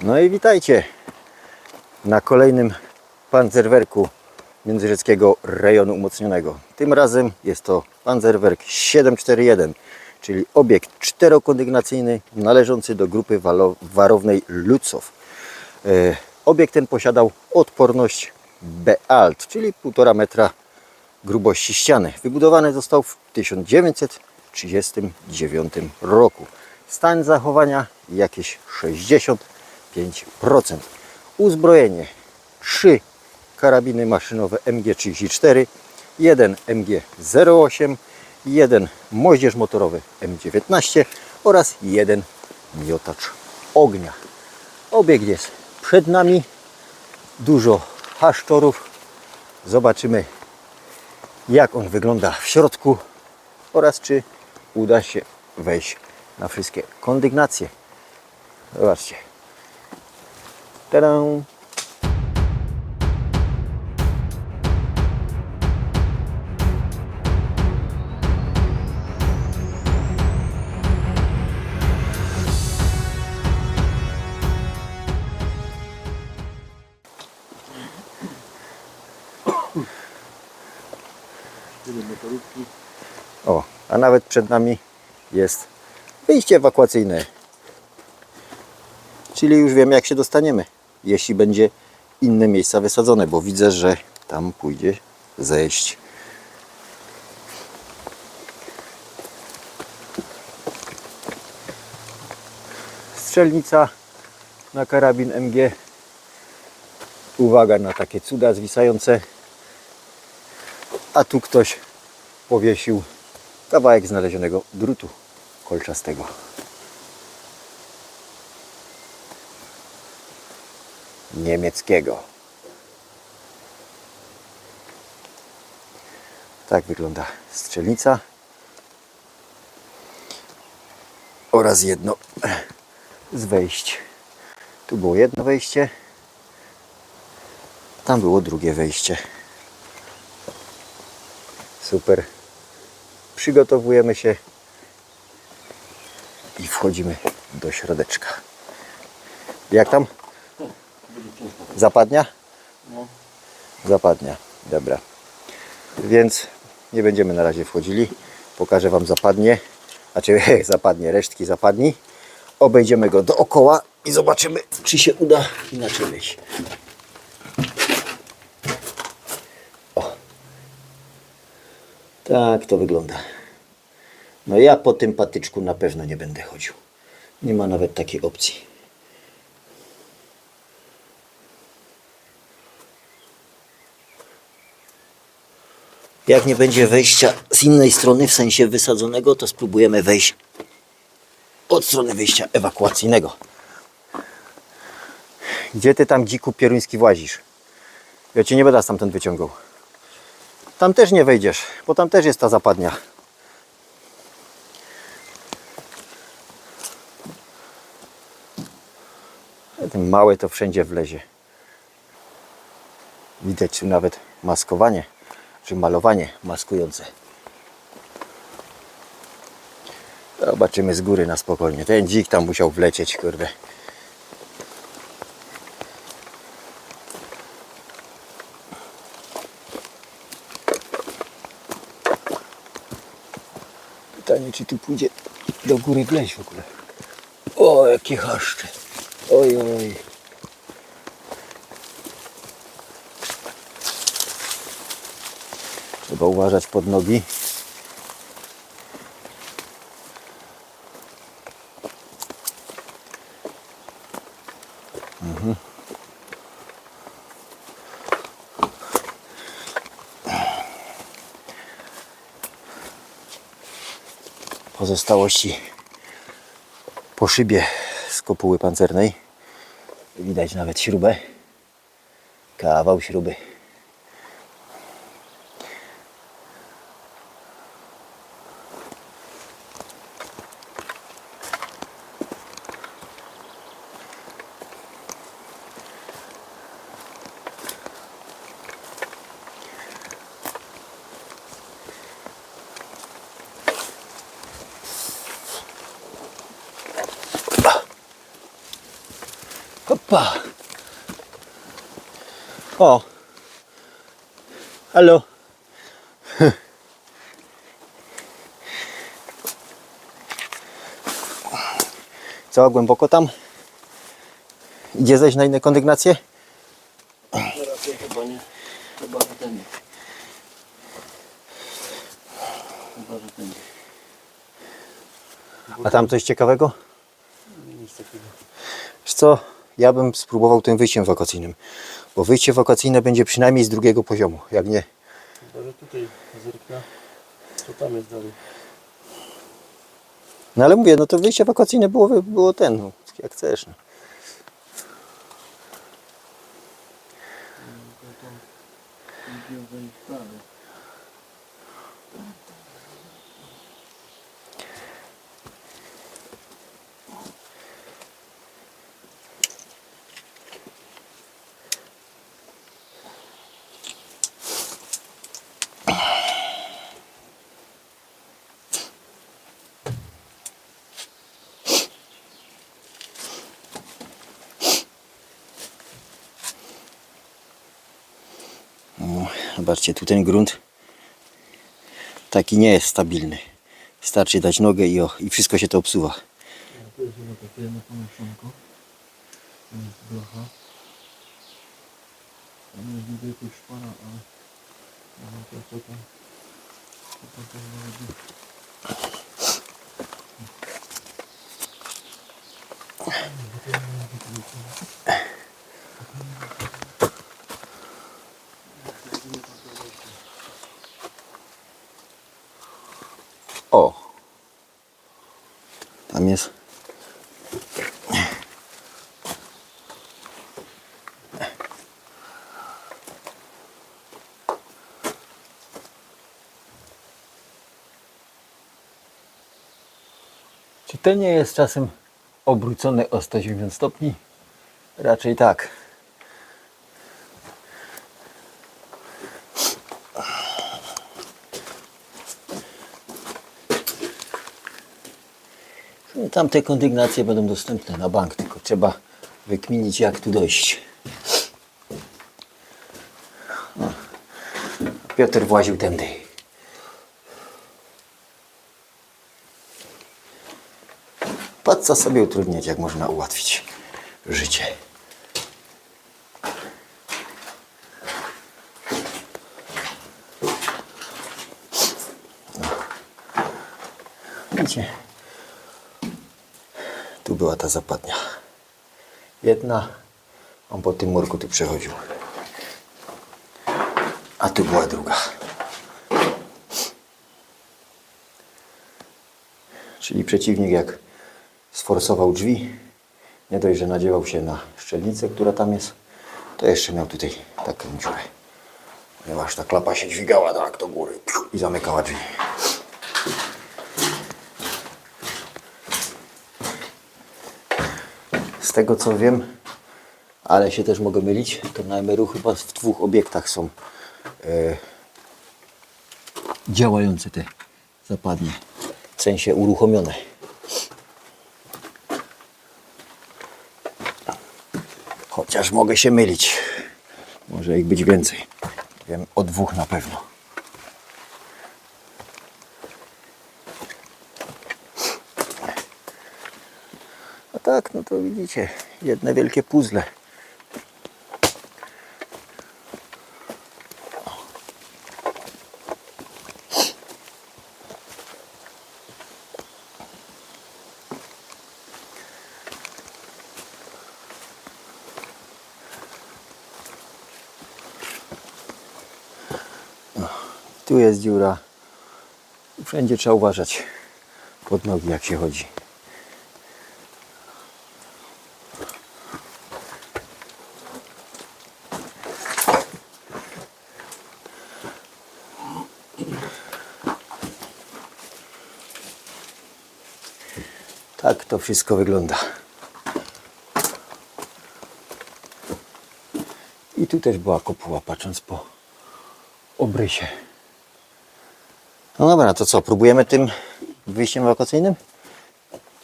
No i witajcie na kolejnym panzerwerku Międzyrzeckiego Rejonu Umocnionego. Tym razem jest to panzerwerk 741, czyli obiekt czterokondygnacyjny należący do grupy warownej Lucow. E, Obiekt ten posiadał odporność Bealt, czyli 1,5 metra grubości ściany. Wybudowany został w 1939 roku. Stan zachowania jakieś 65%. Uzbrojenie 3 karabiny maszynowe MG34, 1 MG08, 1 moździerz motorowy M19 oraz jeden miotacz ognia. Obiekt jest przed nami, dużo haszczorów. Zobaczymy jak on wygląda w środku oraz czy uda się wejść na wszystkie kondygnacje. Zobaczcie. Tada! O, a nawet przed nami jest wyjście ewakuacyjne. Czyli już wiemy jak się dostaniemy, jeśli będzie inne miejsca wysadzone, bo widzę, że tam pójdzie zejść. Strzelnica na karabin MG. Uwaga na takie cuda zwisające. A tu ktoś powiesił kawałek znalezionego drutu kolczastego. Niemieckiego. Tak wygląda strzelnica. Oraz jedno z wejść. Tu było jedno wejście. Tam było drugie wejście. Super. Przygotowujemy się i wchodzimy do środeczka. Jak tam? Zapadnia? Zapadnia. Dobra. Więc nie będziemy na razie wchodzili. Pokażę Wam zapadnie. Znaczy zapadnie, resztki zapadni. Obejdziemy go dookoła i zobaczymy, czy się uda inaczej wyjść. Tak to wygląda. No ja po tym patyczku na pewno nie będę chodził. Nie ma nawet takiej opcji. Jak nie będzie wejścia z innej strony, w sensie wysadzonego, to spróbujemy wejść od strony wyjścia ewakuacyjnego. Gdzie ty tam dziku pieruński włazisz? Ja cię nie będę stamtąd wyciągał. Tam też nie wejdziesz, bo tam też jest ta zapadnia. Ten mały to wszędzie wlezie. Widać tu nawet maskowanie, czy malowanie maskujące. Zobaczymy z góry na spokojnie. Ten dzik tam musiał wlecieć, kurde. Pytanie, czy tu pójdzie do góry wleźć w ogóle. O, jakie chaszcze. Oj, oj. Trzeba uważać pod nogi. pozostałości po szybie z kopuły pancernej. Widać nawet śrubę. Kawał śruby. Hopa. O. Halo. Co, głęboko tam? Idzie zejść na inne kondygnacje? Chyba nie. Chyba, że ten. Chyba, że ten. A tam coś ciekawego? Nic takiego. Wiesz co, ja bym spróbował tym wyjściem wakacyjnym. Bo wyjście wakacyjne będzie przynajmniej z drugiego poziomu. Jak nie, Chyba, że tutaj zerknę. Co tam jest dalej? No ale mówię, no to wyjście wakacyjne było, było ten, no, jak chcesz. No. No, zobaczcie, tu ten grunt taki nie jest stabilny. Starczy dać nogę i, o, i wszystko się to obsuwa. Tu jest chyba takie jedno pomieszczonko. Tu jest blacha. Tam jest niby jakaś szpara, ale... Nie wiem co, co tam. Co tam to chyba robi. O! Tam jest. Czy to nie jest czasem obrócone o 180 stopni? Raczej tak. Tamte kondygnacje będą dostępne na bank, tylko trzeba wykminić jak tu dojść. Piotr właził tędy. Po co sobie utrudniać, jak można ułatwić życie? Widzicie? Tu była ta zapadnia. Jedna, on po tym murku tu przechodził. A tu była druga. Czyli przeciwnik jak sforsował drzwi, nie dość, że nadziewał się na szczelnicę, która tam jest, to jeszcze miał tutaj taką dziurę. Ponieważ ta klapa się dźwigała tak do góry i zamykała drzwi. Z tego co wiem, ale się też mogę mylić, to na MRU chyba w dwóch obiektach są e, działające te zapadnie. W sensie uruchomione. Chociaż mogę się mylić. Może ich być więcej. Wiem o dwóch na pewno. A tak, no to widzicie, jedne wielkie puzzle. Tu jest dziura. Wszędzie trzeba uważać pod nogi, jak się chodzi. Tak to wszystko wygląda. I tu też była kopuła, patrząc po obrysie. No dobra, to co, próbujemy tym wyjściem wakacyjnym?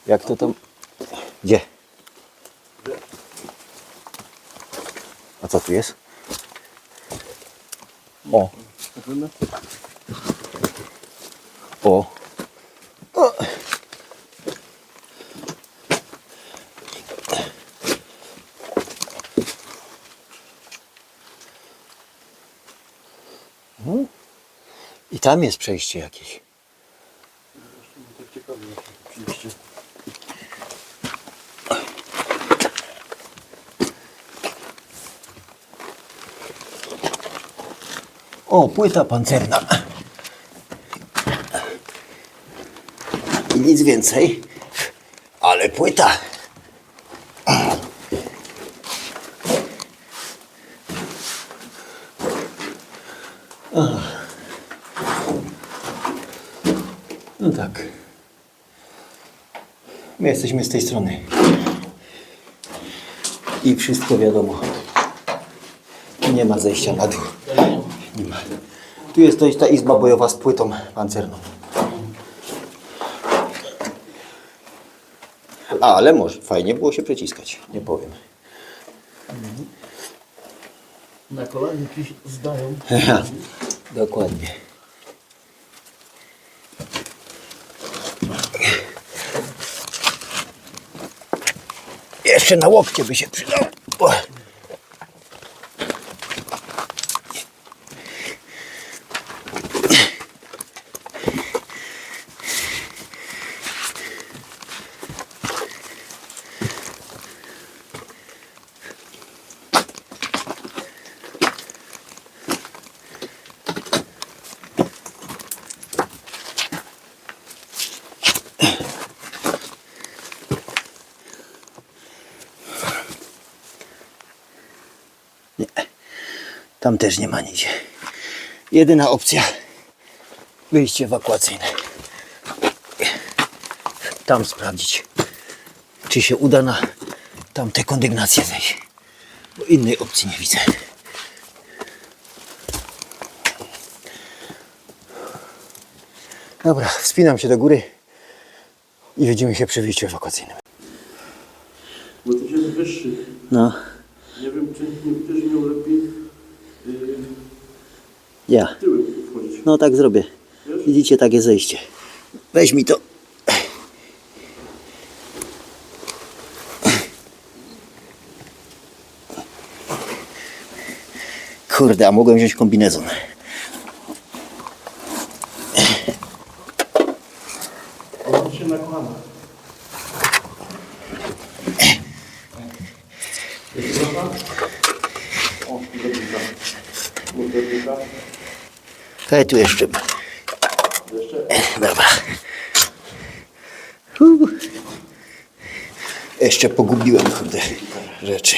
Jak to tam? Gdzie? A co tu jest? O. O. tam jest przejście jakieś. O, płyta pancerna. I nic więcej. Ale płyta. Ach. No tak. My jesteśmy z tej strony. I wszystko wiadomo. Nie ma zejścia na dół. Nie ma. Tu jest to ta izba bojowa z płytą pancerną. Ale może fajnie było się przeciskać, nie powiem. Na kolaniki zdają. Dokładnie. Jeszcze na łokcie by się przydał. Tam też nie ma nigdzie. Jedyna opcja wyjście ewakuacyjne. Tam sprawdzić, czy się uda na tamte kondygnacje zejść. Bo innej opcji nie widzę. Dobra, wspinam się do góry i widzimy się przy wyjściu ewakuacyjnym. Bo to jest wyższy. No, Nie wiem, czy nie ktoś miał lepiej yy, ja. No tak zrobię. Widzicie, takie zejście. Weź mi to. Kurde, a mogłem wziąć kombinezon. On się na kolanach. Jest trochę? O, drobnika. Mów drobnika. Hej, tu jeszcze. Dobra. Uu. Jeszcze pogubiłem, kurde, rzeczy.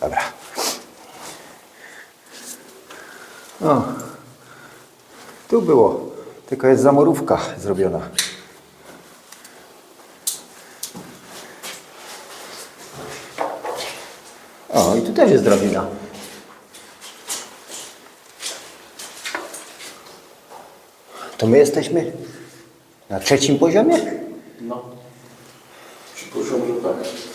Dobra. O, tu było, tylko jest zamorówka zrobiona. O, i tu też jest drabina. To my jesteśmy na trzecim poziomie? No. Przypuszczam, że tak.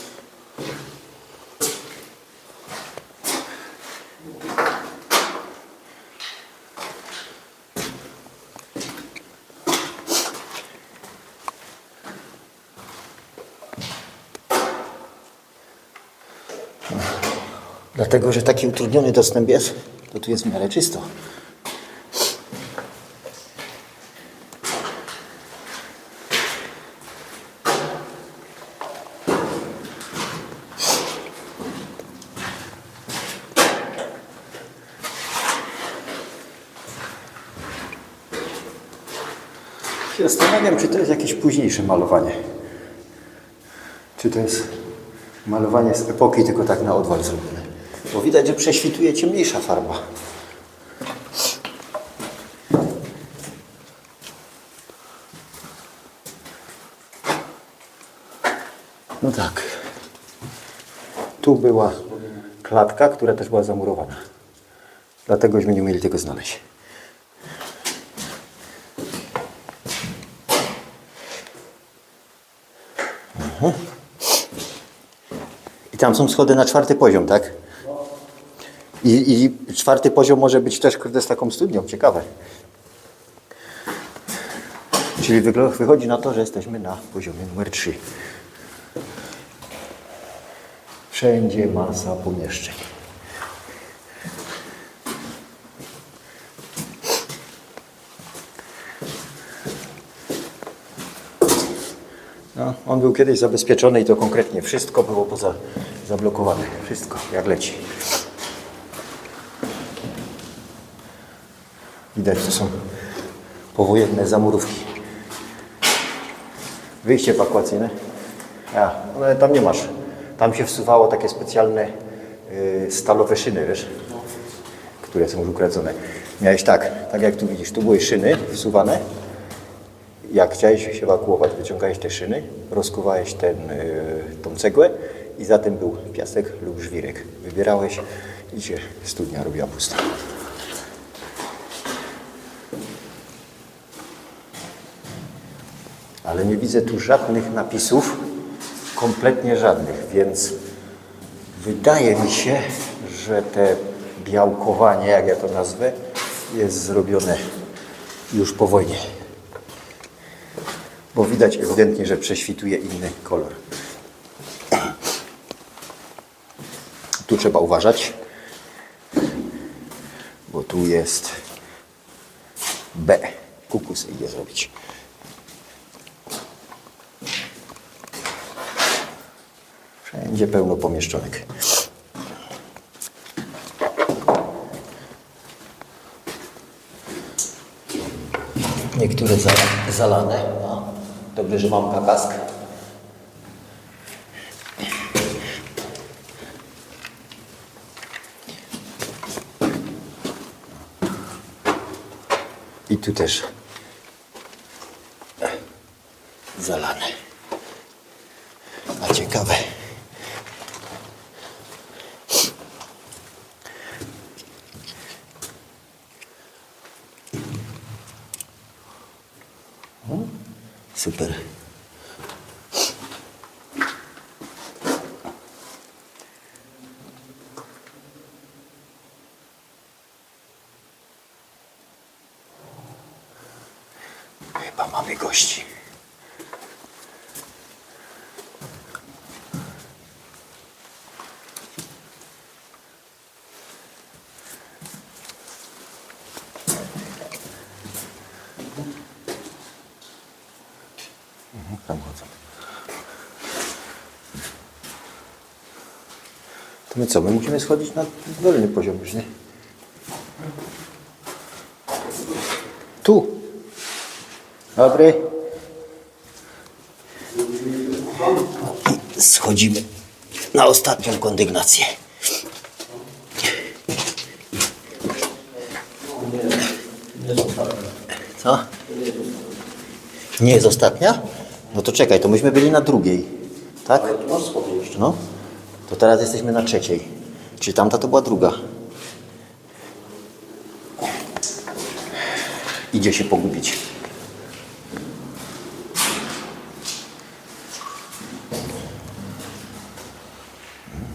Dlatego, że taki utrudniony dostęp jest, to tu jest w miarę czysto. Się Zastanawiam, czy to jest jakieś późniejsze malowanie. Czy to jest malowanie z epoki, tylko tak na odwal zrobione. Bo widać, że prześwituje ciemniejsza farba. No tak. Tu była klatka, która też była zamurowana. Dlategośmy nie mieli tego znaleźć. Mhm. I tam są schody na czwarty poziom, tak? I, I czwarty poziom może być też kurde z taką studnią, ciekawe. Czyli wychodzi na to, że jesteśmy na poziomie numer 3. Wszędzie masa pomieszczeń. No, on był kiedyś zabezpieczony i to konkretnie wszystko było poza zablokowane. Wszystko, jak leci. Widać, to są powojenne zamurówki. Wyjście ewakuacyjne. A, ale tam nie masz. Tam się wsuwało takie specjalne y, stalowe szyny, wiesz, które są już ukradzone. Miałeś tak, tak jak tu widzisz, tu były szyny wsuwane. Jak chciałeś się ewakuować, wyciągałeś te szyny, rozkuwałeś ten, y, tą cegłę i za tym był piasek lub żwirek. Wybierałeś i się studnia robiła pusta. Ale nie widzę tu żadnych napisów, kompletnie żadnych, więc wydaje mi się, że te białkowanie, jak ja to nazwę, jest zrobione już po wojnie. Bo widać ewidentnie, że prześwituje inny kolor. Tu trzeba uważać, bo tu jest B. Kukus idzie zrobić. Wszędzie pełno pomieszczonek. Niektóre za, zalane. No. Dobrze, że mam kakask. I tu też zalane. A ciekawe. O, Super. Mamy gości. Tam chodzą. To my co, my musimy schodzić na dolny poziom już, nie? Tu. Dobry. I schodzimy na ostatnią kondygnację. Co? Nie jest ostatnia? No to czekaj, to myśmy byli na drugiej. Tak? No. To teraz jesteśmy na trzeciej. Czyli tamta to była druga. Idzie się pogubić.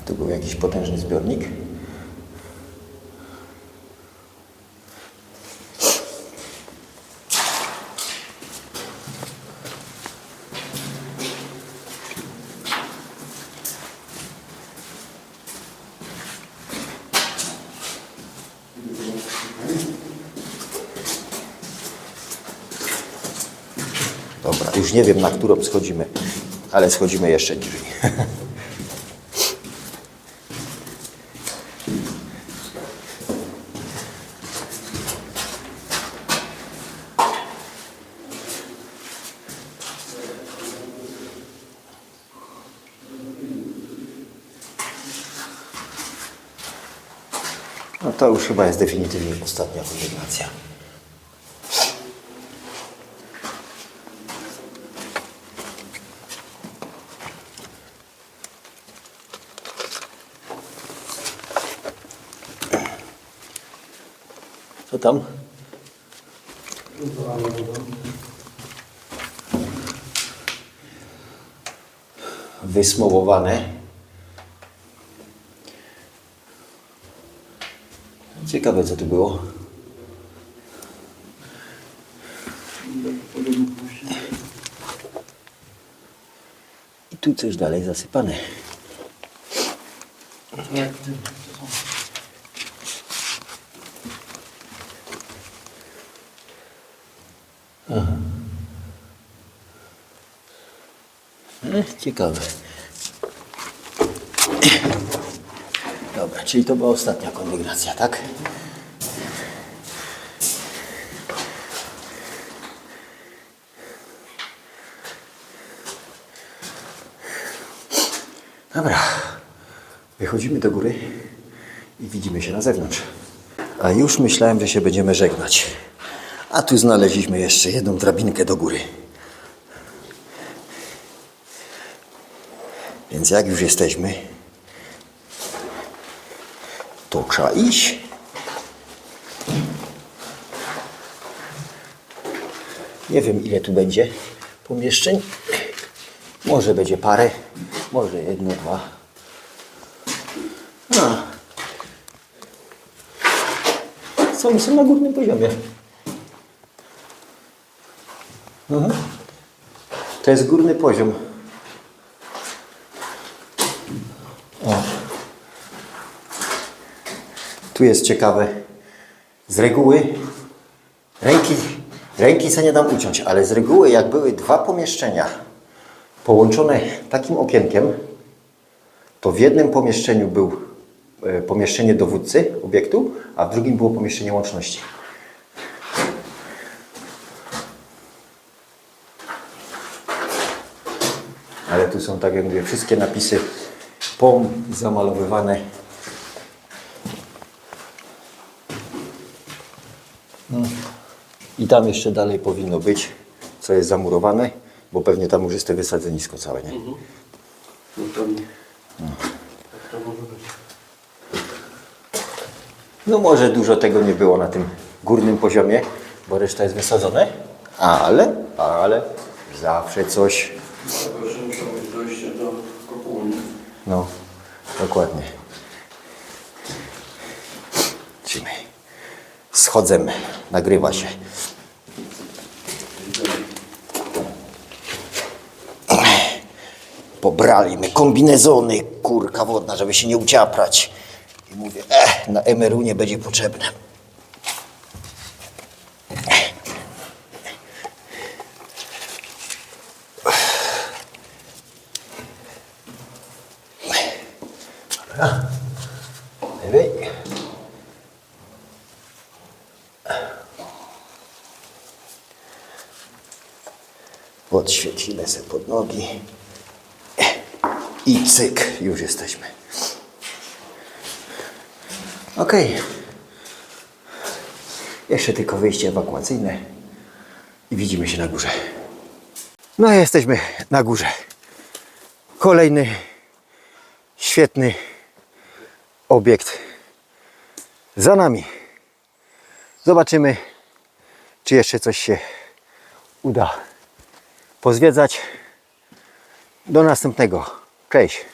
Tu był jakiś potężny zbiornik. Dobra, już nie wiem na którą schodzimy, ale schodzimy jeszcze niżej. już chyba jest definitywnie ostatnia kondygnacja. Co tam? wysmołowane. Ciekawe co tu było. I tu coś dalej zasypane. Jak ty, to są E, Ciekawe. Czyli to była ostatnia kondygnacja, tak? Dobra, wychodzimy do góry i widzimy się na zewnątrz. A już myślałem, że się będziemy żegnać. A tu znaleźliśmy jeszcze jedną drabinkę do góry. Więc jak już jesteśmy, trzeba iść. Nie wiem ile tu będzie pomieszczeń. Może będzie parę, może jedno, dwa. A. Są, są na górnym poziomie. Mhm. To jest górny poziom. Tu jest ciekawe. Z reguły ręki, ręki se nie dam uciąć, ale z reguły jak były dwa pomieszczenia połączone takim okienkiem, to w jednym pomieszczeniu był e, pomieszczenie dowódcy obiektu, a w drugim było pomieszczenie łączności. Ale tu są, tak jak mówię, wszystkie napisy POM zamalowywane tam jeszcze dalej powinno być, co jest zamurowane, bo pewnie tam już jest te wysadzenisko całe, nie? No pewnie. Tak to może być. No może dużo tego nie było na tym górnym poziomie, bo reszta jest wysadzone, ale, ale zawsze coś, muszą być dojście do kopuły. no, dokładnie. Lecimy. Schodzę, nagrywa się. Pobrali my kombinezony, kurka wodna, żeby się nie uciaprać. I mówię, eh, na emeru nie będzie potrzebne. Podświetlimy sobie pod nogi. I cyk, już jesteśmy. Ok. Jeszcze tylko wyjście ewakuacyjne i widzimy się na górze. No jesteśmy na górze. Kolejny świetny obiekt za nami. Zobaczymy, czy jeszcze coś się uda pozwiedzać. Do następnego. Cześć.